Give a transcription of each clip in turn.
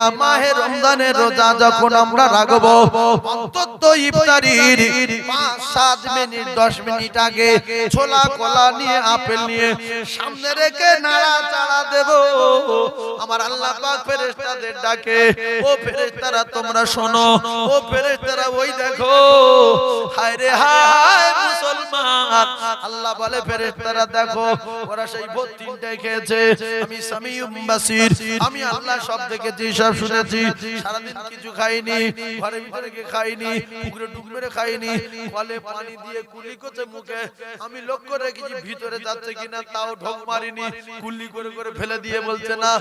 মাহে রমজানের রোজা যখন আমরা রাখব, অন্তত ইফতারির সাত মিনিট, দশ মিনিট আগে ছোলা কলা নিয়ে, আপেল নিয়ে সামনে রেখে নাড়া চাড়া দেব। আমার আল্লাহ পাক ফেরেশতাদের ডাকে, ও ফেরেশতারা, তোমরা শোনো, ও ফেরেশতারা, ওই দেখো, হায় রে হায় মুসলমান। আল্লাহ বলে, ফেরেশতারা, দেখো, ওরা সেই ভোট তিনটাই খেয়েছে। আমি সামিউম বাসির, আমি আল্লাহ সব দেখেছি সব শুনেছি সারাদিন কিছু খাইনি ঘরের ভিতরে গিয়ে খাইনি পুকুরে ডুব মেরে খাইনি কলে পানি দিয়ে কুলি করছে মুখে। আমি লক্ষ্য রেখেছি ভিতরে যাচ্ছে কিনা তাও ঢোক মারিনি কুলি করে করে ফেলে দিয়ে বলছে না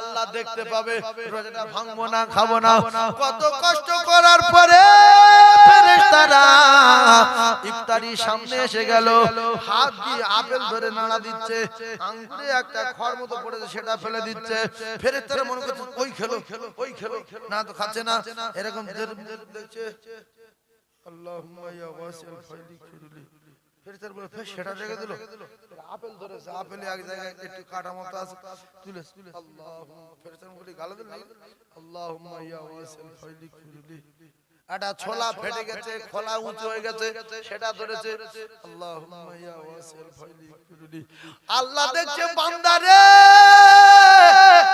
আল্লাহ দেখতে পাবে রোজাটা ভাঙবো না খাব না। কত কষ্ট করার পরে ফেরেশতারা ইফতারি সামনে এসে গেল হাত দিয়ে আপেল ধরে নাড়া দিচ্ছে আঙ্গুরে একটা খড় মতো পড়েছে সেটা ফেলে দিচ্ছে। ফেরেশতারা মনে করছে ওই খেলো ওই খেলো। না তো খাচ্ছে না। এরকম দেখছে আল্লাহুম্মা ইয়া ওয়াসিল ফাইলি খুরুলি। ফেরেশতারা বলে ফের সেটা রেখে দিল? আপেল ধরেছে আপেলে এক জায়গায় একটু কাটা মতো আছে। তুলে আল্লাহুম্মা। ফেরেশতারা বলে গালে দিল আল্লাহুম্মা ইয়া ওয়াসিল ফাইলি খুরুলি। একটা ছোলা ফেটে গেছে খোলা উঁচু হয়ে গেছে সেটা ধরেছে আল্লাহ দেখছে বান্দারে।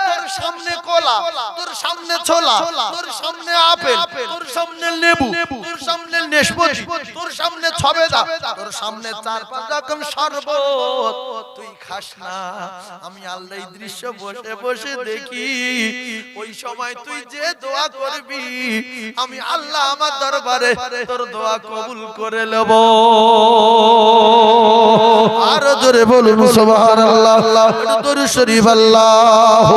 তোর সামনে কলা তোর সামনে ছোলা তোর সামনে আপেল তোর সামনে লেবু তোর সামনে নেশপতি তোর সামনে ছবেদা তোর সামনে চার পাঁচ রকম শরবত। তুই খাস না আমি আল্লাহ এই দৃশ্য বসে বসে দেখি। ওই সময় তুই যে দোয়া করবি আমি আল্লাহ আমার দরবারে তোর দোয়া কবুল করে নেব। আর জোরে বলুন সুবহানাল্লাহ। দরুদ শরীফ আল্লাহ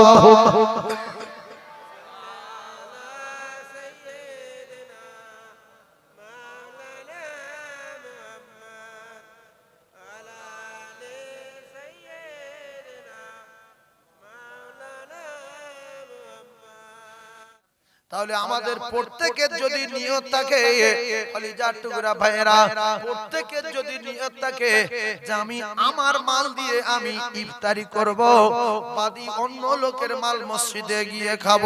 তাহলে আমাদের প্রত্যেকের যদি নিয়ত থাকে কলিজার টুকরা ভাইয়েরা প্রত্যেকের যদি নিয়ত থাকে যে আমি আমার মাল দিয়ে আমি ইফতারি করব বাদি অন্য লোকের মাল মসজিদে গিয়ে খাব।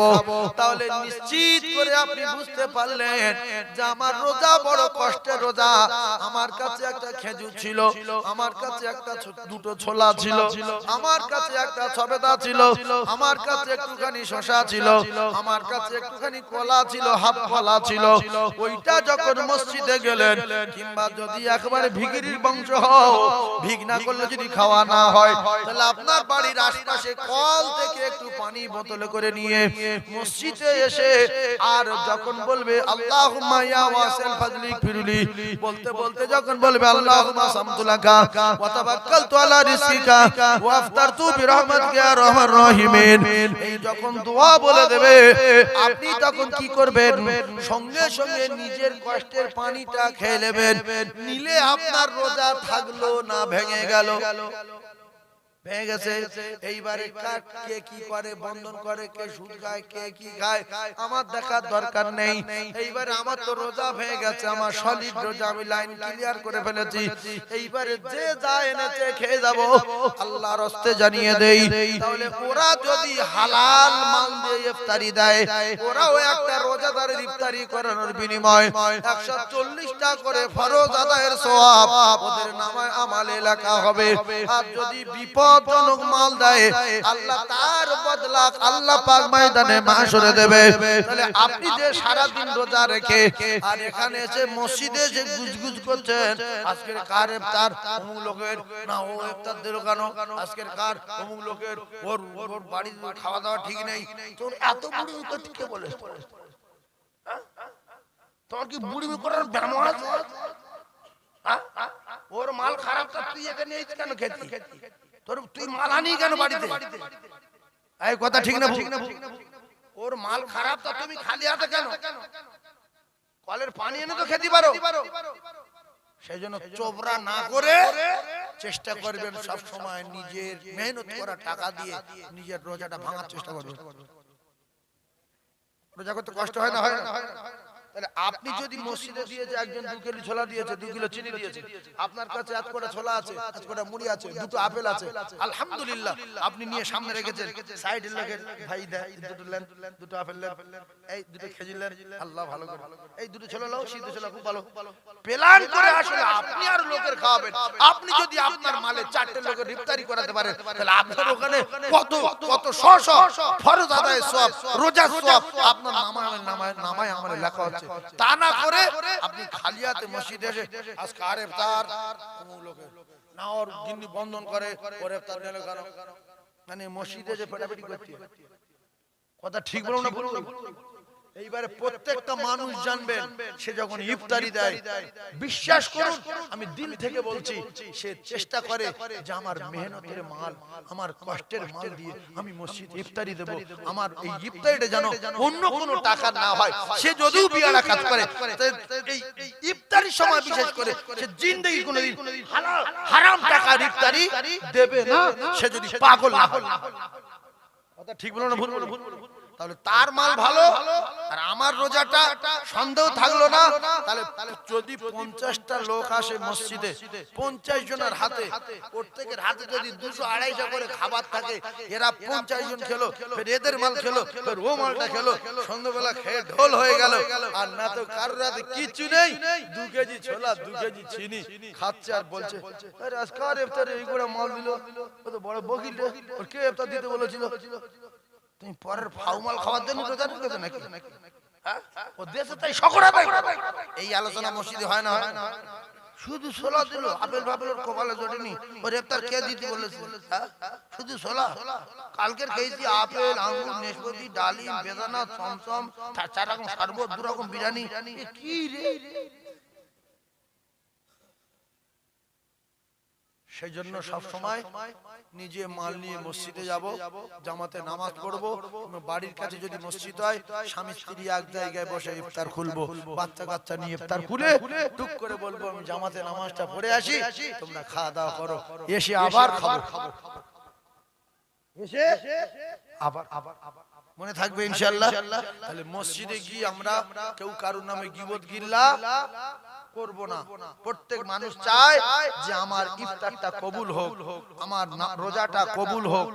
তাহলে নিশ্চিত করে আপনি বুঝতে পারলেন যে আমার রোজা বড় কষ্টের রোজা। আমার কাছে একটা খেজুর ছিল আমার কাছে একটা দুটো ছোলা ছিল আমার কাছে একটা ছবেদা ছিল আমার কাছে একটুখানি শশা ছিল আমার কাছে একটুখানি কলা ছিল হাফ কলা ছিল। ওইটা যখন মসজিদে গেলেন, কিংবা যদি একেবারে ভিগিরির বংশ হও ভিগ না করলে যদি খাওয়া না হয়, তাহলে আপনার বাড়ির আশপাশে কল থেকে একটু পানি বোতলে করে নিয়ে মসজিদে এসে আর যখন বলবে, আল্লাহুম্মা ইয়া ওয়াসিল ফাজলি ফিরুলি, বলতে বলতে যখন বলবে, আল্লাহুম্মা সামতুলাকা ওয়া তাওয়াক্কালতু আলা রিজকিকা ওয়া আফতারতু বিরহমাতিকা ইয়া রহমান রহিমিন, এই যখন দোয়া বলে দেবে, আপনি তখন কি করবেন? সঙ্গে সঙ্গে নিজের কষ্টের পানিটা খেয়ে নেবেন। নিলে আপনার রোজা থাকল না, ভেঙে গেল। ভেঙে গেছে। এইবারে কার কে কি করে বন্ধন করে কে সুদ খায় কে কি খায় আমার দেখার দরকার নেই। এইবারে আমার তো রোজা হয়ে গেছে আমার সলিড রোজা আমি লাইন ক্লিয়ার করে ফেলেছি। এইবারে যে যা এনেছে খেয়ে যাব। আল্লাহর হস্তে জানিয়ে দেই তাহলে ওরা যদি হালাল মাল দিয়ে ইফতারি দেয় ওরাও একটা রোজাদারের ইফতারি করানোর বিনিময়। একশো চল্লিশটা করে ফরজ আদায়ের সোয়াব ওদের নামায় আমালে লেখা হবে আর যদি বিপদজনক মাল দেয়। আল্লাহ তার বদলা আল্লাহ পাক ময়দানে মাসরে দেবে। তাহলে আপনি যে সারা দিন রোজা রেখে আর এখানে এসে মসজিদে যে গুজগুজ করছেন, আজকের কার ইফতার? অমুক লোকের? না, ও ইফতার দিল কেন? আজকের কার? অমুক লোকের? ওর ওর বাড়ির খাওয়া দাওয়া ঠিক নেই। তোর এত বুড়ি কে বলে? তোর কি বুড়ি করার ব্যায়াম আছে? হ্যাঁ? ওর মাল খারাপ তুই এখানে কেন খেতি তোর তুই মাল আনি কেন বাড়িতে? এই কথা ঠিক না ঠিক না ওর মাল খারাপ তা তুমি খালি হাতে কেন? কলের পানি এনে তো খেতে পারো। সেই জন্য চোবরা না করে চেষ্টা করবেন সব সময় নিজের মেহনত করা টাকা দিয়ে নিজের রোজাটা ভাঙার চেষ্টা করবেন। রোজা করতে কষ্ট হয় না হয় না? তাহলে আপনি যদি মসজিদে দিয়েছে একজন দু কিলো ছোলা দিয়েছে দু কিলো চিনি দিয়েছে। আপনার কাছে করে ছোলা আছে করে মুড়ি আছে দুটো আপেল আছে। আলহামদুলিল্লাহ আপনি নিয়ে সামনে রেখেছেন লোকে ভাই দেয় দুটো লেন দুটো আপেল লেন এই দুটো খেজুর লেন আল্লাহ ভালো করে। এই দুটো ছোলা লাও ছোলা খুব ভালো। প্ল্যান করে আসলে আপনি আর লোকের খাওয়াবেন। আপনি যদি আপনার মালে চারটে লোকের ইফতারি করাতে পারেন তাহলে আপনার ওখানে কত কত শ শ ফরজ আদায় সব রোজা সব আপনার নামায় নামায় নামায় আমার লেখা হচ্ছে। তা না করে আপনি খালিয়াতে মসজিদে এসে আজকে আর এফতার লোকে না ওর গিন্নি বন্ধন করে ওর এফতার নিলে কেন মানে মসজিদে যে পেটাপেটি করতে কথা ঠিক বলো না বলুন এইবারে প্রত্যেকটা মানুষ জানবেন সে যখন ইফতারি দেয় বিশ্বাস করুন আমি দিল থেকে বলছি সে চেষ্টা করে যে আমার মেহনতের মাল আমার কষ্টের মাল দিয়ে আমি মসজিদ ইফতারি দেব। আমার এই ইফতারিটা যেন অন্য কোনো টাকা না হয়। সে যদিও বিয়ারা কাজ করে এই ইফতারির সময় বিশেষ করে সে জিন্দেগি কোনোদিন হালাল হারাম টাকার ইফতারি দেবে না। সে যদি পাগল না হয়। কথা ঠিক বলো না ভুল বলো ভুল বলো। তাহলে তার মাল ভালো আর আমার রোজাটা সন্দেহ থাকল না। তাহলে যদি পঞ্চাশটা লোক আসে মসজিদে পঞ্চাশ জনের হাতে প্রত্যেকের হাতে যদি দুশো আড়াইশো করে খাবার থাকে এরা পঞ্চাশ জন খেলো ফের এদের মাল খেলো ফের ও মালটা খেলো সন্ধ্যাবেলা খেয়ে ঢোল হয়ে গেল। আর না তো কারোর হাতে কিচ্ছু নেই। দু কেজি ছোলা দু কেজি চিনি। খাচ্ছে আর বলছে আরে আজকার ইফতারে এইগুলো মাল দিল? ও তো বড় বকিল ওর কে ইফতার দিতে বলেছিল? তুমি পরের ফাউমাল খাওয়ার জন্য রোজা রেখেছো নাকি? হ্যাঁ? ও দেশে তাই সকরা এই আলোচনা মসজিদে হয় না হয় না। শুধু সোলা দিল আপেল ফাপেল ওর কপালে জটেনি ওর ইফতার কে দিতে বলেছে? হ্যাঁ? শুধু সোলা কালকের খেয়েছি আপেল আঙ্গুর নেশপতি ডালিম বেদানা চমচম চার- রকম শরবত দু রকম বিরিয়ানি কি রে? সেই জন্য সব সময় নিজে মাল নিয়ে মসজিদে যাব জামাতে নামাজ পড়ব বাড়ির কাছে যদি মসজিদ হয় স্বামী স্ত্রী এক জায়গায় বসে ইফতার খুলবো বাচ্চা কাচ্চা নিয়ে ইফতার খুলে টুক করে বলব আমি জামাতে নামাজটা পড়ে আসি তোমরা খাওয়া দাওয়া করো এসে আবার খাবার খাব। এসে আবার আবার আবার মনে থাকবে ইনশাল্লাহ তাহলে মসজিদে গিয়ে আমরা কেউ কারোর নামে গিবত গিল্লা করব না। প্রত্যেক মানুষ চায় যে আমার ইফতারটা কবুল হোক আমার রোজাটা কবুল হোক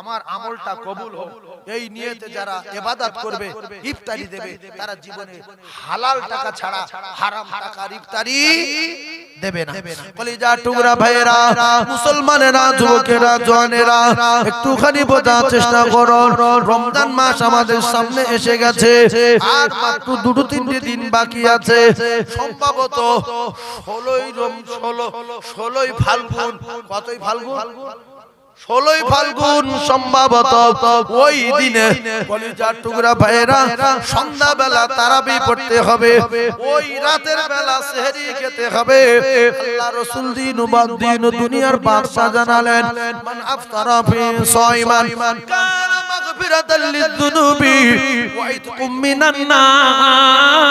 আমার আমলটা কবুল হোক। এই নিয়েতে যারা ইবাদত করবে ইফতারি দেবে তারা জীবনে হালাল টাকা ছাড়া হারাম টাকার ইফতারি দেবে না। কলিজা টুকরা ভাইয়েরা মুসলমানেরা যুবকেরা জওয়ানেরা একটুখানি বোঝার চেষ্টা করো। রমজান মাস আমাদের সামনে এসে গেছে। আর মাত্র দুটো তিনটে দিন বাকি আছে। সম্ভবত ষোলোই রম ষোলো ষোলোই ফাল্গুন? কতই ফাল্গুন? ষোলোই ফাল্গুন সম্ভবত ওই দিনে কলিজার টুকরা ভাইয়েরা সন্ধ্যাবেলা তারাবি পড়তে হবে। ওই রাতের বেলা সেহরি খেতে হবে। আল্লাহ রাসূল দিন বাদ দিন দুনিয়ার বাদশা জানালেন মান আফতারা ফি সাইমান। কানা মাগফিরাতাল লিযুনুবি ওয়া ইতকুম মিনান নার।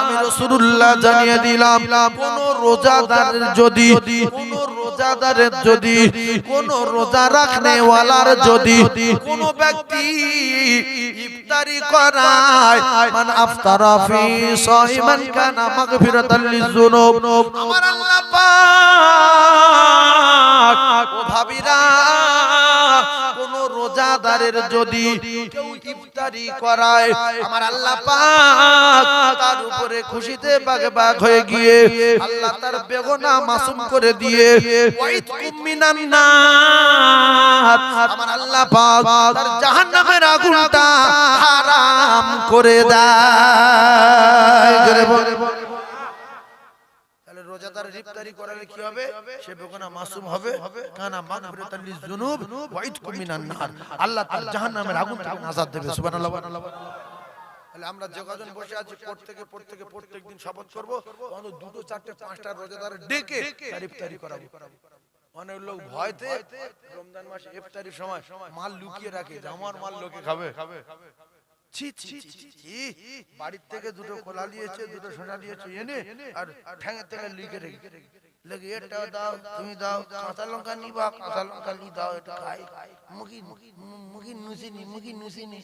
আমি রাসূলুল্লাহ জানিয়ে দিলাম কোন রোজাদারের যদি কোন রোজাদারের যদি, কোন রোজা রাখনে ওয়ালার যদি, কোন ব্যক্তি ইফতারি করায়, মান আফতারা ফি সাইমান কানা মাগফিরাতাল লিযুনুব। আমার আল্লাহ পাক ও ভাবিরা রোজাদারের যদি ইফতারি করায়, আমার আল্লাহ পাক তার উপরে খুশিতে বাগে হয়ে গিয়ে আল্লাহ তার বেগনা মাসুম করে দিয়ে মিনান নার, আমার আল্লাহ পাক তার জাহান্নামের আগুনটা হারাম করে দেয়। ইফতারি করালে কি হবে? সে মাসুম হবে। কানা মাগফিরাতাল মিনান নার। আল্লাহ তার জাহান্নামের আগুন থেকে নাজাত দেবে, সুবহানাল্লাহ। তাহলে আমরা যোগাযোগ বসে আছি, প্রত্যেকে প্রত্যেকে শপথ করব। দুটো, চারটে, পাঁচটা রোজাদার ডেকে ইফতারি করাবো। অনেক লোক ভয়তে রমজান মাসে ইফতারির সময় মাল লুকিয়ে রাখে আমার মাল লোকে খাবে। ছি ছি ছি, ছি, ছি। বাড়ির থেকে দুটো কোলা নিয়েছে দুটো সোনা নিয়েছে এনে আর ঠ্যাঙের থেকে লিখে রেখে লেগে এটা দাও তুমি দাও কাঁচা লঙ্কা নিবা কাঁচা লঙ্কা নি দাও এটা খাই মুখি মুখি নুসিনি মুখি নুসিনি।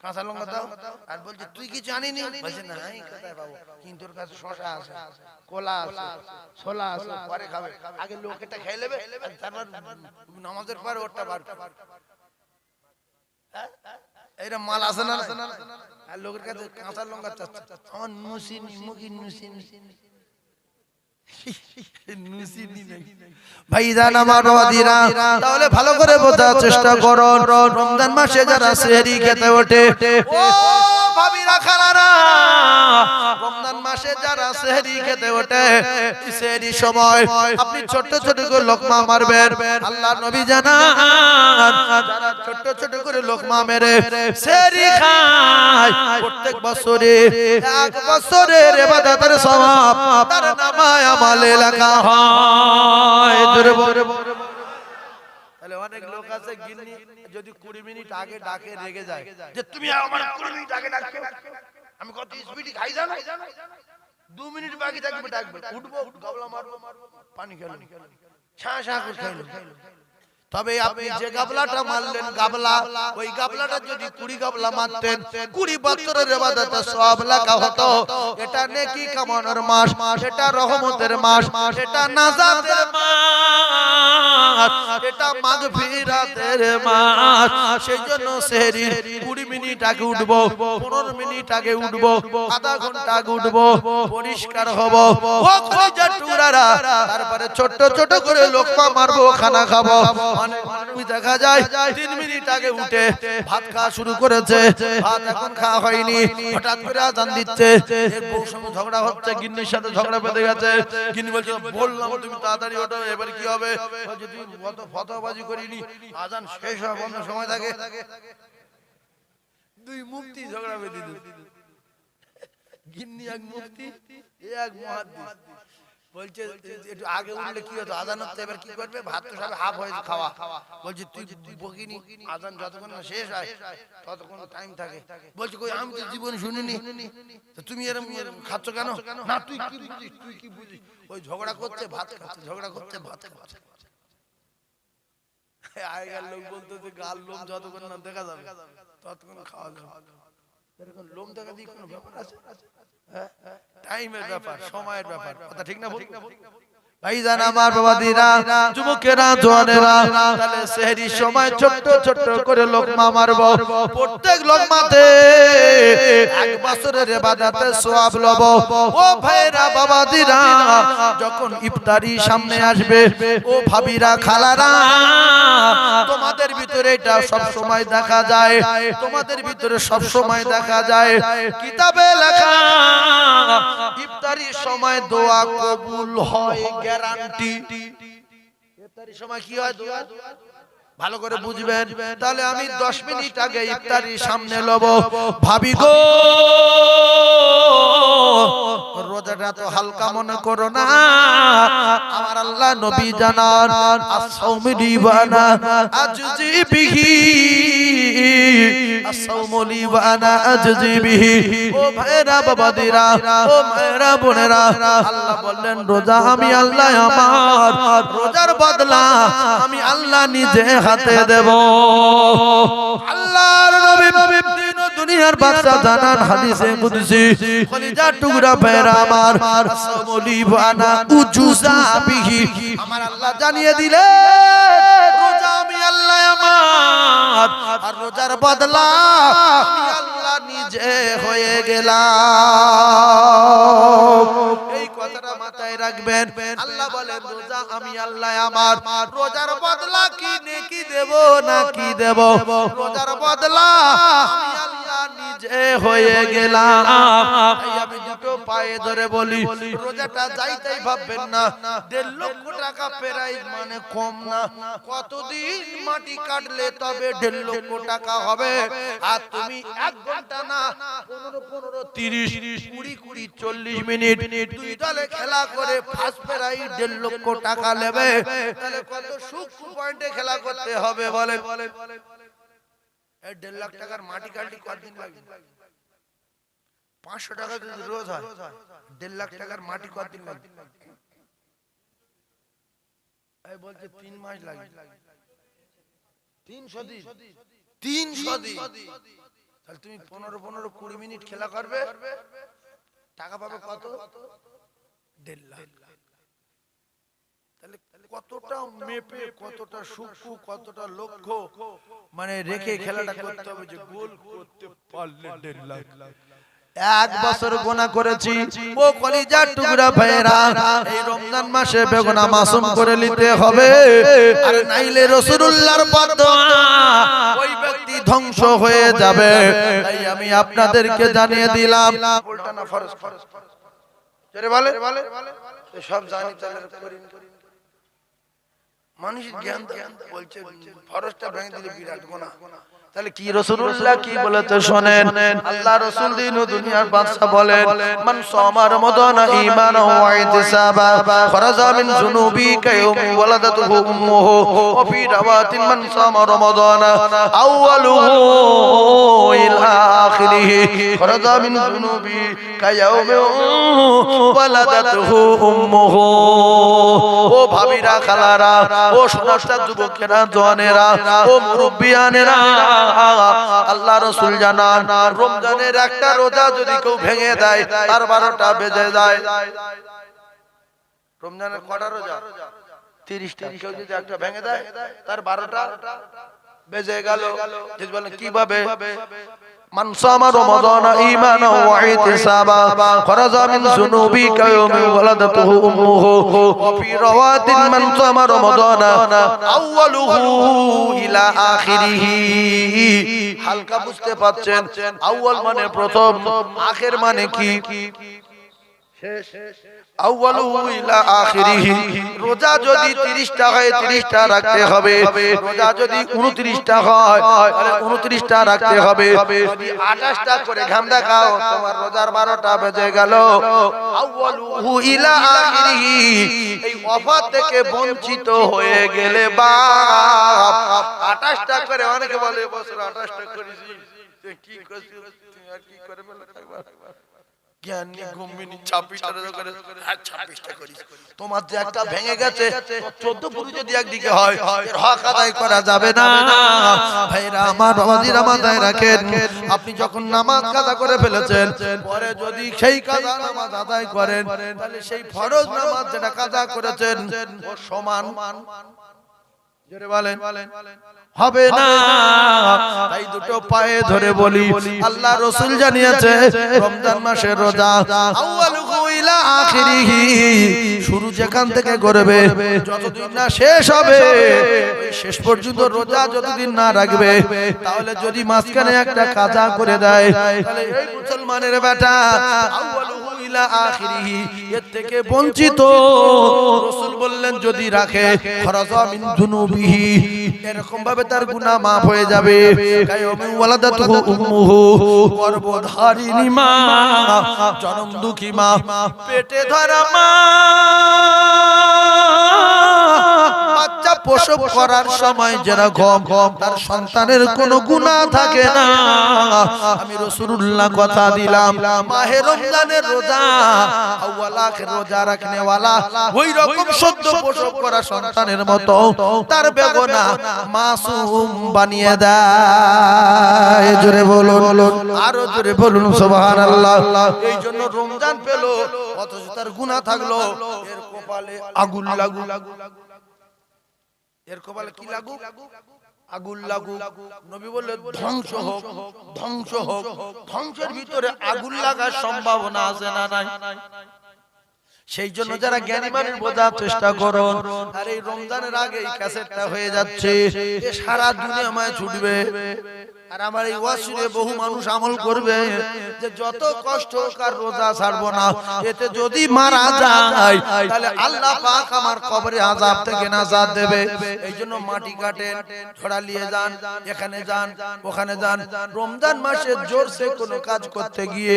কাঁচা লঙ্কা দাও। আর বলছে তুই কি জানিনি বলছে না আমি কোথায় পাবো? কিন্তু তোর কাছে শশা আছে কলা আছে ছোলা আছে পরে খাবে। আগে লোক এটা খেয়ে নেবে তারপর নামাজের পরে ওরটা বার এইরকম মাল আছে না আর লোকের কাছে কাঁচা লঙ্কা চাচ্ছে। আমার নুসিনি মুখি নুসিনি। তাহলে ভালো করে বোঝার চেষ্টা করো। রমজান মাসে যারা সেহরি খেতে ওঠে ভাবিরা ছোট ছোট করে লোকমা আল্লাহ নবী ছোট করে তাহলে অনেক লোক আছে যদি কুড়ি মিনিট আগে ডাকে, রেগে যায়, যে, তুমি আমার কুড়ি মিনিট আগে ডাকছো? আমি কত স্পিডি খাই জানো? দু মিনিট বাকি থাকবে, ডাকবে উঠবো, গাবলা মারবো, পানি খেলো। ছাঁ ছাঁ করে খাইলো তবে আপনি যে গাবলাটা মারলেন, গাবলা, ওই গাবলাটা যদি কুড়ি গাবলা মারতেন, কুড়ি বছরের এবাদতে সব লেখা হতো। এটা নেকি কামানোর মাস, এটা রহমতের মাস, এটা নাজাতের মাস। এটা মাগফিরাতের মাস সেই জন্য কুড়ি মিনিট আগে উঠবো, পনেরো মিনিট আগে উঠবো, আধা ঘণ্টা আগে উঠবো, পরিষ্কার হব। তারপরে ছোট্ট ছোট করে লোকমা মারবো, খানা খাব। দেখা যায়, তিন মিনিট আগে উঠে ভাত খাওয়া শুরু করেছে। ভাত এখন খাওয়া হয়নি, হঠাৎ করে দিচ্ছে। ঝগড়া হচ্ছে, গিন্নির সাথে ঝগড়া বেঁধে গেছে। গিন্নি বলছে, বললাম তুমি তাড়াতাড়ি ওঠো, এবার কি হবে? কত ফতোয়াবাজি করিনি আজান শেষ হওয়ার বন্ধ সময় থাকে। দুই মুক্তি ঝগড়া বেঁধে দিল। গিন্নি এক মুক্তি এক মহাদ্দিস। বলছে একটু আগে উঠলে কি হতো? আজান হচ্ছে এবার কি করবে? ভাত তো সবে হাফ হয়েছে খাওয়া। বলছে তুই বকিনি আজান যতক্ষণ না শেষ হয় ততক্ষণ টাইম থাকে। বলছে কই আমি তো জীবন শুনিনি। তো তুমি এরকম এরকম খাচ্ছ কেন? না তুই কি বুঝিস তুই কি বুঝিস? ওই ঝগড়া করতে ভাত খাচ্ছে ঝগড়া করছে ভাত খাচ্ছে। আগেকার লোক বলতো যে গাল লোম যতক্ষণ না দেখা যাবে ততক্ষণ খাওয়া যাবে। এরকম লোম দেখা দিয়ে কোনো ব্যাপার আছে? হ্যাঁ? টাইমের ব্যাপার সময়ের ব্যাপার। কথা ঠিক না ভুল ভাইজান আমার বাবাদিরা যুবকেরা জওয়ানেরা তাহলে সেহরি সময় ছোট্ট ছোট্ট করে লোকমা মারব। প্রত্যেক লোকমাতে এক বছরের সওয়াব লব। ও ভাইরা বাবাদিরা যখন ইফতারি সামনে আসবে ও ভাবিরা খালারা তোমাদের ভিতরে এটা সব সময় দেখা যায় তোমাদের ভিতরে সব সময় দেখা যায়। কিতাবে লেখা ইফতারির সময় দোয়া কবুল হয় গ্যারান্টি। ইফতারির সময় কি হয় দোয়া? ভালো করে বুঝবেন। তাহলে আমি দশ মিনিট আগে ইফতারির সামনে লব। ভাবি গো! রোজাটা তো হালকা মনে করো না। আমার আল্লাহ নবী জানান আসাউমি দিবানা আজজি বিহি আসাউমু লিবানা আজজি ও ভাইরা বাবাদিরা, ও মায়েরা, বোনেরা, আল্লাহ বললেন, রোজা আমি আল্লাহ আমার। রোজার বদলা আমি আল্লাহ নিজে হাতে দেব। আল্লাহর নবী দুনিয়ার বাদশা জানান হাদিসে কুদসি কলিজা টুকরা পেরা আমার আসামলি বানা উজুজা বিহি। আমার আল্লাহ জানিয়ে দিলে রোজা আর রোজার বদলা আল্লাহ নিজে হয়ে গেলাম। এই কথাটা মাথায় রাখবেন। আল্লাহ বলেন, রোজা আমি আল্লাহ আমার। রোজার বদলা কি নেকি দেব না কি দেব? রোজার বদলা আমি আল্লাহ নিজে হয়ে গেলাম। পায়ে ধরে বলি, রোজাটা যাইতেই ভাববেন না, দেড় লক্ষ টাকা মানে কম না। কতদিন মাটি কাটলে তবে দেড় লক্ষ টাকা হবে? আর তুমি এক ঘণ্টা না চল্লিশ মিনিট খেলা করে ফার্স্ট প্রাইজ দেড় লক্ষ টাকা নেবে। খেলা করতে হবে বলেন। এই দেড় লাখ টাকার মাটি কতদিন লাগবে? পাঁচশো টাকা যদি রোজ হয়, দেড় লাখ টাকার মাটি কতদিন লাগবে? এই বলছে তিন মাস দিন? তাহলে তুমি পনেরো পনেরো কুড়ি মিনিট খেলা করবে, টাকা পাবে কত? দেড় লাখ। তাহলে কতটা মেপে কতটা সূক্ষ্ম কতটা লক্ষ্য মানে রেখে খেলাটা করতে হবে যে গোল করতে পারলে দেড় লাখ এক বছর গোনা করেছি। ও কলিজার টুকরা ভাইরা এই রমজান মাসে বেগুনা মাসুম করে নিতে হবে। আর নাইলে রাসূলুল্লাহর বদদোয়া ওই ব্যক্তি ধ্বংস হয়ে যাবে। তাই আমি আপনাদেরকে জানিয়ে দিলাম। উল্টা না ফরজ ফরজ। জোরে বলে সব জানি তাহলে করি না। মানুষের জ্ঞান বলছে ফরসটা ভেঙে দিলে বিরাট গোনা। তাহলে কি রাসূলুল্লাহ কি বলেছে শুনেন? আল্লাহ রাসূল দিন ও দুনিয়ার বাদশা বলেন মান সামা রমাদান ঈমানান ওয়া ইহতিসাবা খরাজা মিন যুনুবি কায়ুম ওয়ালাদাতুহু উম্মুহু ওয়া ফি রাওয়াতিন মান সামা রমাদান আউয়ালুহু ইলা আখিরিহি খরাজা মিন যুনুবি কায়ুম ওয়ালাদাতুহু উম্মুহু ও ভাবিরা খালারা ও সোনাস্তা যুবকেরা জওয়ানেরা ও মুরব্বিয়ানেরা আল্লাহ রসুল জানান, রমজানের একটা রোজা যদি কেউ ভেঙে দেয়, তার বারোটা বেজে যায়। রমজানের কটা রোজা? তিরিশটা। কেউ একটা ভেঙে দেয়, তার বারোটা বেজে গেল। কীভাবে? من صام رمضان إيمانا واحتسابا خرج من ذنوبه كيوم ولدته أمه وفي رواة من صام رمضان أوله إلى آخره হালকা বুঝতে পাচ্ছেন আউয়াল মানে প্রথম আখের মানে কি রোজা যদি 30টা হয় 30টা রাখতে হবে। রোজা যদি 29টা হয় 29টা রাখতে হবে। 28টা করে ঘাম দেখাও তোমার রোজার 12টা বেজে গেল। থেকে বঞ্চিত হয়ে গেলে বাপ। 28টা করে অনেকে বলে বছর 28টা করেছি। কি করে বলে একবার ঘুমিনি ছাব্বিশটা করে আর ছাব্বিশটা করিস। তোমার যে একটা ভেঙে গেছে চোদ্দ পুরী যদি একদিকে হয় হক আদায় করা যাবে না। ভাইরা আমার বাবাজির আমাদায় রাখেন। আপনি যখন নামাজ কাজা করে ফেলেছেন পরে যদি সেই কাজা নামাজ আদায় করেন তাহলে সেই ফরজ নামাজ যেটা কাজা করেছেন সমান। জোরে হবে না। তাই দুটো পায়ে ধরে বলি, আল্লাহ রসুল জানিয়েছে, রমজান মাসের রোজা, আউয়ালুহু ইলা শুরু যেখান থেকে করবে যতদিন না শেষ হবে শেষ পর্যন্ত রোজা যতদিন না রাখবে তাহলে যদি মাঝখানে একটা কাজা করে দেয় তাহলে এই মুসলমানের বেটা ইলা আখিরিহি এর থেকে বঞ্চিত। রাসূল বললেন যদি রাখে খরাজা মিন এরকম ভাবে তার গুনাহ maaf হয়ে যাবে। কায়ুম ওয়ালাদাতুহু উম্মুহু গর্ভধারিণী মা। জনম দুঃখী মা। পেটে ধরা মা। বাচ্চা প্রসব করার সময় যেরকম তার সন্তানের কোনো গুনাহ থাকে না। আমি রাসূলুল্লাহ কথা দিলাম, মাহে রমজানের রোজা, আউয়াল রোজা রাখনে ওয়ালা ওই রকম সদ্য প্রসব করা সন্তানের মতো তার বেগনা মাসুম বানিয়ে দেয়। জোরে বলুন, আরও জোরে বলুন, সুবহানাল্লাহ। এই জন্য রমজান পেল। অথচ তার গুনাহ থাকল। এর কপালে আগুন লাগু লাগু এর কপালে কি লাগু আগুন লাগু নবী বললে ধ্বংস হোক ধ্বংস হোক ধ্বংসের ভিতরে আগুন লাগার সম্ভাবনা আছে না নাই? সেই জন্য যারা জ্ঞানী মানুষ বোঝার চেষ্টা করুন আর এই রমজানের আগে এই ক্যাসেটটা হয়ে যাচ্ছে। সারা দুনিয়া মায় ছুটবে। আর আমার এই ওয়াসিরে বহু মানুষ আমল করবে যে যত কষ্ট হোক আর রোজা ছাড়বো না এতে যদি মারা যায় তাহলে আল্লাহ পাক আমার কবরে আযাব থেকে নাজাত দেবে। এই জন্য মাটি কাটেন ঝোড়া নিয়ে যান এখানে যান ওখানে যান। রমজান মাসে জোরসে কোনো কাজ করতে গিয়ে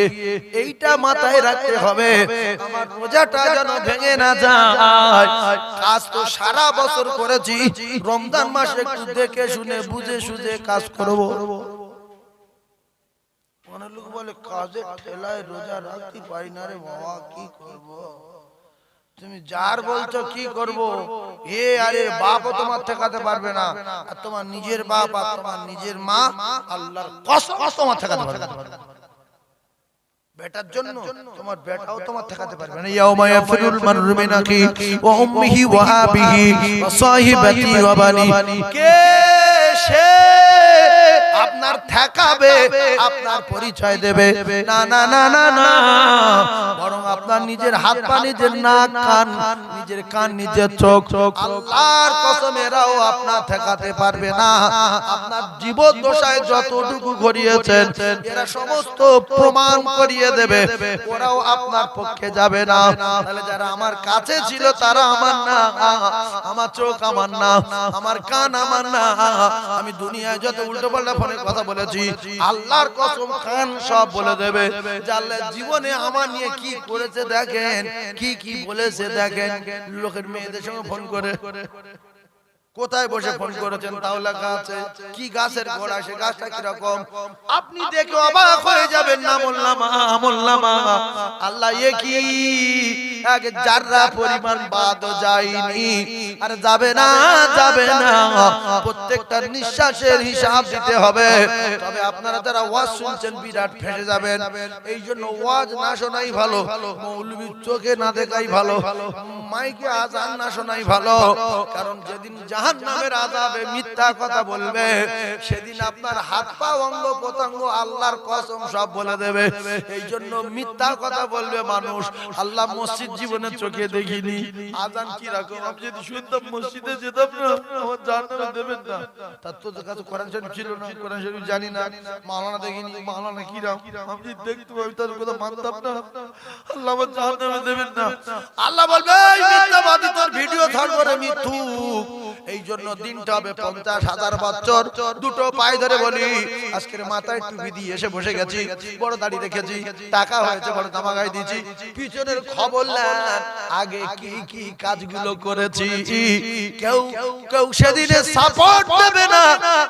এইটা মাথায় রাখতে হবে। আমার রোজাটা যেন ভেঙে না যায়। কাজ তো সারা বছর করেছি। রমজান মাসে একটু দেখে শুনে বুঝে সুঝে কাজ করব অনেক লোক বলে, কাজে ঠেলায় রোজা রাখতে পারি না রে বাবা, কি করব? তুমি যার বলছো কি করব? এ আরে বাপও তোমার ঠেকাতে পারবে না, আর তোমার নিজের বাপ আর তোমার নিজের মা, আল্লাহর কসম তোমার ঠেকাতে পারবে না। বেটার জন্য তোমার বেটাও তোমার ঠেকাতে পারবে না। ইয়াউমা ইয়াফিরুল ওয়া উম্মিহি ওয়া আবিহি ওয়া সাহিবাতি ওয়া বানি কে সে আপনার ঠেকাবে আপনার পরিচয় দেবে। না না না না না। বরং আপনার নিজের হাত পা নিজের নাক কান নিজের কান নিজের চোখ। চোখ আল্লাহর কসম এরাও আপনার ঠেকাতে পারবে না। আপনার জীবন দশায় যতটুকু ঘটিয়েছেন এরা সমস্ত প্রমাণ করিয়ে দেবে ওরাও আপনার পক্ষে যাবে না। তাহলে যারা আমার কাছে ছিল তারা আমার না। আমার চোখ আমার না। আমার কান আমার না। আমি দুনিয়ায় যত উল্টো পাল্টা ফোনে কথা বলেছি আল্লাহর কসম কান সব বলে দেবে। আল্লাহ জীবনে আমার নিয়ে কি করেছে দেখেন? কি কি বলেছে দেখেন? লোকের মেয়েদের সঙ্গে ফোন করে। কোথায় বসে ফোন করেছেন? তাও লেখা আছে কি গাছের গোড়া সে গাছটা কীরকম? আপনি দেখে অবাক হয়ে যাবেন না মোল্লামা মোল্লামা আল্লাহ এ কি? এক পরিমাণ বাদ যায়নি। আর যাবে না যাবে না প্রত্যেকটা নিঃশ্বাসের হিসাব দিতে হবে। তবে আপনারা যারা ওয়াজ শুনছেন বিরাট ফেসে যাবেন। এই জন্য ওয়াজ না শোনাই ভালো। মৌলবীর চোখে না দেখাই ভালো। মাইকে আজান না শোনাই ভালো। কারণ যেদিন জাহান নামের আজাবে মিথ্যা কথা বলবে। সেদিন আপনার হাত পা অঙ্গ প্রত্যঙ্গ আল্লাহর কসম সব বলে দেবে। এই জন্য মিথ্যা কথা বলবে মানুষ। আল্লাহ মসজিদ জীবনে চোখে দেখিনি। আজান কি রকম আমি যদি শুনতাম মসজিদে যেতাম না আমার জাহান্নামে দেবেন না। তার তো কাছে কোরআন শরীফ ছিল না কোরআন শরীফ জানি না। মাওলানা দেখিনি মাওলানা কি রাম আমি দেখতাম আমি তার কথা মানতাম না। আল্লাহ আমার জাহান্নামে দেবেন না। আল্লাহ বলবে এই মিথ্যাবাদী তোর ভিডিও থার করে মিথ্যু এই জন্য দিনটা হবে পঞ্চাশ হাজার বছর। দুটো পায়ে ধরে বলি আজকের মাথায় টুপি দিয়ে এসে বসে গেছি বড় দাড়ি রেখেছি টাকা হয়েছে বড় দামা গায়ে দিয়েছি। পিছনের খবর আগে কি কি কাজগুলো করেছি? কেউ কেউ সেদিনে সাপোর্ট দেবে না।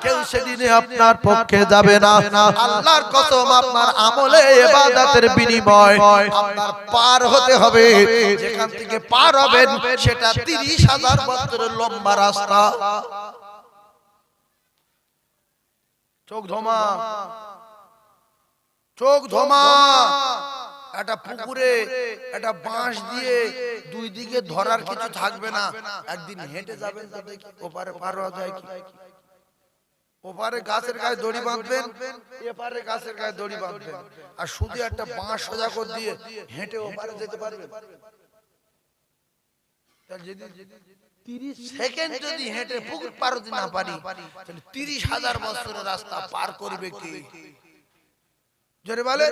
কেউ সেদিনে আপনার পক্ষে যাবে না। আল্লাহর কসম আপনার আমলে এবাদতের বিনিময়। আপনার পার হতে হবে। যেখান থেকে পার হবেন সেটা তিরিশ হাজার বছরের লম্বা রাস্তা। চোখ ধোমা। চোখ ধোমা। একটা পুকুরে, একটা বাঁশ দিয়ে দুই দিকে ধরার কিছু থাকবে না। একদিন হেঁটে যাবেন ওপারে পার হওয়া যায় কি? ওপারে গাছের গায়ে দড়ি বাঁধবেন, এপারে গাছের গায়ে দড়ি বাঁধবেন। আর শুধু একটা বাঁশ সোজা করে দিয়ে হেঁটে ওপারে যেতে পারবেন? তা যদি তিরিশ সেকেন্ড যদি হেঁটে পুকুর পার হতে না পারি তাহলে তিরিশ হাজার বছরের রাস্তা পার করবে কি জোরে বলে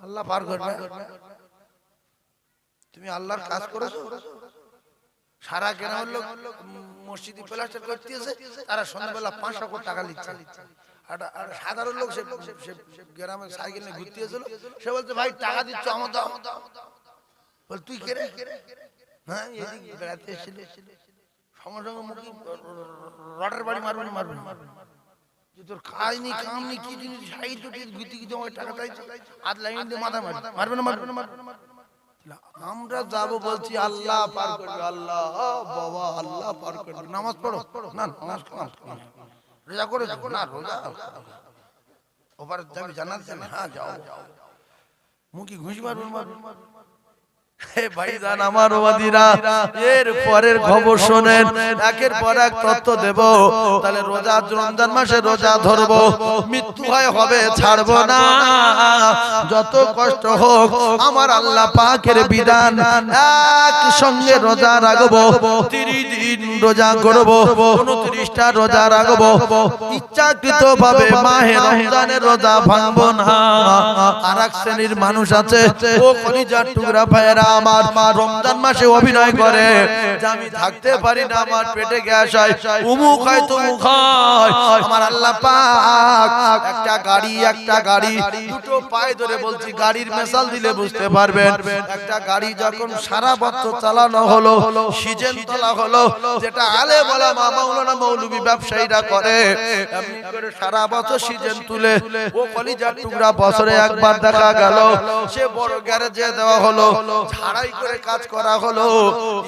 আল্লাহ পার করবে তুমি আল্লাহর কাজ করেছ সারা গ্রামের লোক মসজিদে প্লাস্টার করতে তারা সন্ধ্যাবেলা পাঁচশো কোটি টাকা আর সাধারণ লোক সে সে- সে গ্রামে সাইকেল নিয়ে ঘুরতে সে বলছে ভাই টাকা দিচ্ছ আমার দাও বল তুই কে রে হ্যাঁ এদিকে বেড়াতে এসেছিলে সঙ্গে সঙ্গে মুখি রডের বাড়ি মারবেন মারবেন যে তোর কাজ নেই কাম নেই কি জিনিস সাইড দুটি ঘুরতে ঘুরতে আমার টাকা চাইছে। আধ লাইন দিয়ে মাথা মারবে। মারবে না মারবে না মারবে না আমরা যাব বলছি আল্লাহ পার করবে আল্লাহ বাবা আল্লাহ পার করবে। নামাজ পড়ো না নামাজ নামাজ রোজা করে না রোজা ওপারে যাবি জানাতে হ্যাঁ যাও। যাও। মুখি ঘুষি মারবে মারবে। হে ভাইজান আমার ওয়াদিরা এর পরের খবর শোনেন একের পর এক তত্ত্ব দেব তাহলে রোজা রমজান মাসে রোজা ধরব মৃত্যু হয় হবে ছাড়ব না। যত কষ্ট হোক আমার আল্লাহ পাকের বিধান এক সঙ্গে রোজা রাখব তিরিশ দিন রোজা করব উনত্রিশটা রোজা রাখব। ইচ্ছাকৃত ভাবে মাহে রমজানের রোজা ভাঙবো না। আর এক শ্রেণির মানুষ আছে ও কলিজার টুকরা ভাইয়েরা আমার রমজান মাসে অভিনয় করে, যে আমি থাকতে পারি না, আমার পেটে গ্যাস হয়, উমুক আমার আল্লাহ একটা গাড়ি একটা গাড়ি, দুটো পায়ে ধরে বলছি, গাড়ির মেশাল দিলে বুঝতে পারবেন। একটা গাড়ি যখন সারা বছর চালানো হলো, সিজন তোলা হলো, যেটা আলে বলা মা মাওলানা মৌলবী ব্যবসায়ীরা করে করে সারা বছর সিজন তুলে, ও কলিজার টুকরা বছরে একবার দেখা গেল, সে বড় গ্যারেজে দেওয়া হলো ধারাই করে কাজ করা হলো।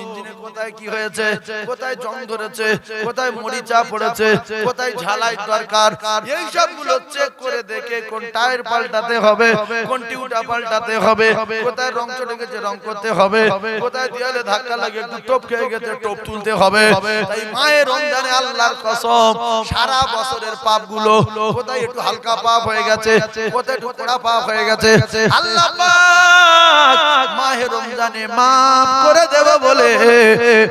ইঞ্জিনে কোথায় কি হয়েছে? কোথায় জং ধরেছে? কোথায় মরিচা পড়েছে? কোথায় ঝালাই দরকার? এই সবগুলো চেক করে দেখে কোন টায়ার পাল্টাতে হবে কোন টিউটা পাল্টাতে হবে কোথায় রং চলে গেছে রং করতে হবে কোথায় দেয়ালে ধাক্কা লাগে একটু টোপ খেয়ে গেছে টোপ তুলতে হবে। তাই মায়ের রমজানে আল্লাহর কসম সারা বছরের পাপগুলো কোথায় একটু হালকা পাপ হয়ে গেছে কোথায় একটু কড়া পাপ হয়ে গেছে আল্লাহ পাক মাহে রমজানে মাফ করে দেবে বলে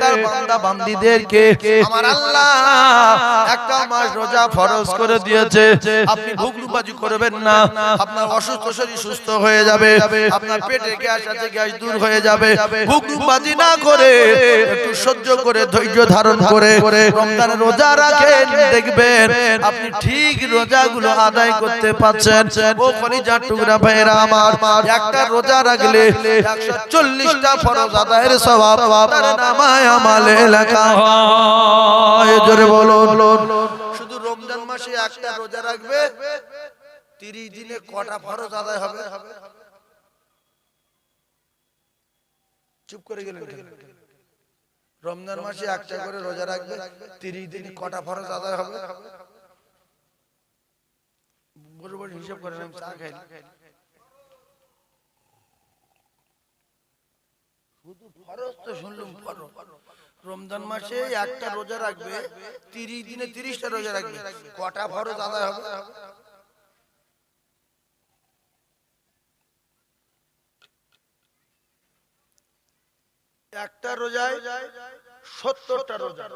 তার বান্দা বান্দীদেরকে আমার আল্লাহ একটা মাস রোজা ফরজ করে দিয়েছে। আপনি ঘুগলুবাজি করবেন না। আপনার অসুস্থ শরীর সুস্থ হয়ে যাবে। আপনার গ্যাস আছে, গ্যাস দূর হয়ে যাবে। ঘুগলুবাজি না করে একটু সহ্য করে, ধৈর্য ধারণ করে রমজান রোজা রাখেন, দেখবেন আপনি ঠিক রোজাগুলো আদায় করতে পারছেন। ও টুকরা ভাইরা আমার, একটা রোজা রাখলে চল্লিশটা ফরজ আদায়ের স্বভাব তার নামায় আমালে লেখা হয়। জোরে বলো শুধু রমজান মাসে একটা রোজা রাখবে তিরিশ দিনে কটা ফরজ আদায় হবে? চুপ করে গেলেন রমজান মাসে একটা করে রোজা রাখবে তিরিশ দিনে কটা ফরজ আদায় হবে? বরাবর হিসাব করেন আমি চা খাই শুধু ফরজ তো শুনলাম ফরজ। রমজান মাসে একটা রোজা রাখবে তিরিশ দিনে তিরিশটা রোজা রাখবে। কটা ফরজ আদায় হবে? একটা রোজায় সত্তরটা রোজা।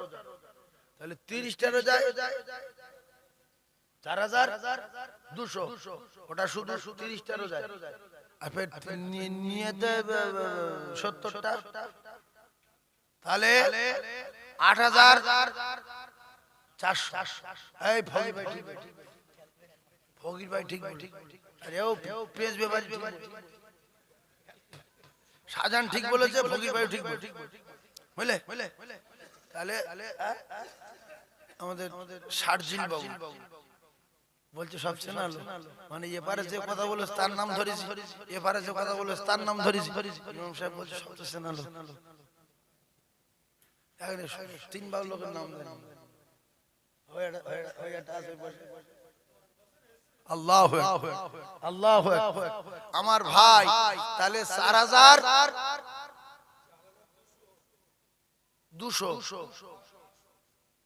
তাহলে তিরিশটা রোজায় চার হাজার দুশো। ওটা শুধু তিরিশটা রোজায়। সত্তরটা। তাহলে আট হাজার ফকির ভাই ঠিক ভাই ঠিক ঠিক আরে ও পেঁচ ব্যাপারী ঠিক ঠিক বলেছে। ফকির ভাই ঠিক। বুঝলে? তাহলে আমাদের শারজিল বাবু। বলছে সব চেনালো মানে এপারে যে কথা বলে তার নাম ধরেছি। এপারে যে কথা বলে তার নাম ধরেছি। ইমাম সাহেব বলছে সব তো চেনালো এখানে তিন বার লোকের নাম জানি। আল্লাহ আল্লাহ আমার ভাই তাহলে চার হাজার দুশো।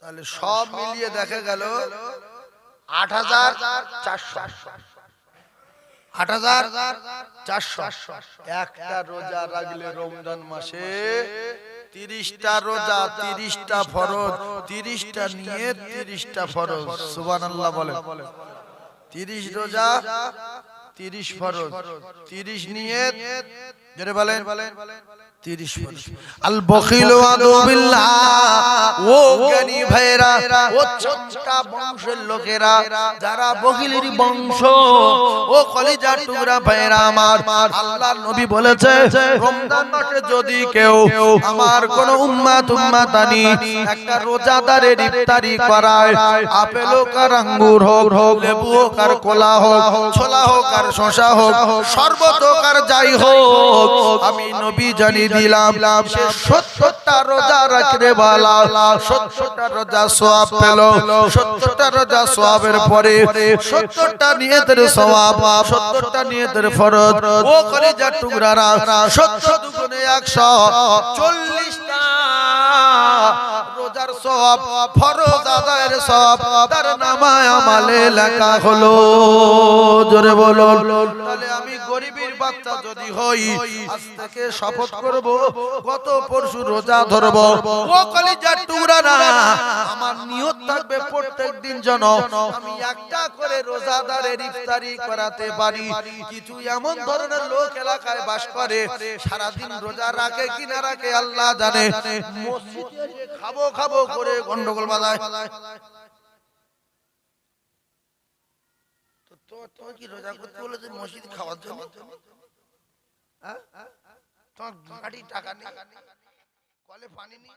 তাহলে সব মিলিয়ে দেখা গেল আট হাজার চারশো। আট হাজার চারশো। একটা রোজা রাখলে রমজান মাসে তিরিশটা রোজা, তিরিশটা ফরজ, তিরিশটা নিয়ে তিরিশটা ফরজ। সুবান আল্লাহ বলে তিরিশ রোজা, তিরিশ ফরজ। তিরিশ নিয়ে জোরে বলেন। তিরিশ ফরজ আল বখিল ও জ্ঞানী ভাইরা ও ছোট্টা বংশের লোকেরা যারা বখিলের বংশ। ও কলিজার টুকরা ভাইরা আমার আল্লাহর নবী বলেছে রমজান মাসে যদি কেউ আমার কোন উম্মাত উম্মাতানি একটা রোজাদারের ইফতারি করায় আপেল হোক আর আঙ্গুর হোক হোক লেবু হোক আর কলা হোক ছোলা হোক আর শশা হোক শরবত হোক আর যাই হোক আমি নবী জানিয়ে দিলাম। সে সত্তরটা রোজা রাখতে বালা। সত্তরটা রোজা সোয়াব পেল। সত্তরটা রোজা সোয়াবের পরে সত্তরটা নিয়তের সোয়াব সত্তরটা নিয়তের ফরজ। ও করে কলিজার টুকরারা, সত্তর দুগুণে একশো। চল্লিশটা রোজার সব ফরজ আদায়ের সব তার নামায় আমালে লেখা হলো। জোরে বলো তাহলে আমি গরিবের বাচ্চা যদি হই আজ থেকে শপথ করব গত পরশু রোজা ধরব। ও কলিজার টুকরা না আমার নিয়ত থাকবে প্রত্যেক দিন যেন আমি একটা করে রোজাদারের ইফতারি করাতে পারি। কিছু এমন ধরনের লোক এলাকায় বাস করে সারাদিন রোজা রাখে কিনা রাখে আল্লাহ জানে। মসজিদে খাব খাব করে গন্ডগোল বাজায় তো তো- তোমার কি রোজা করতে বলেছে মসজিদ খাওয়ার জন্য? হ্যাঁ? তোমার গাড়ি টাকা নেই? কলে পানি নেই?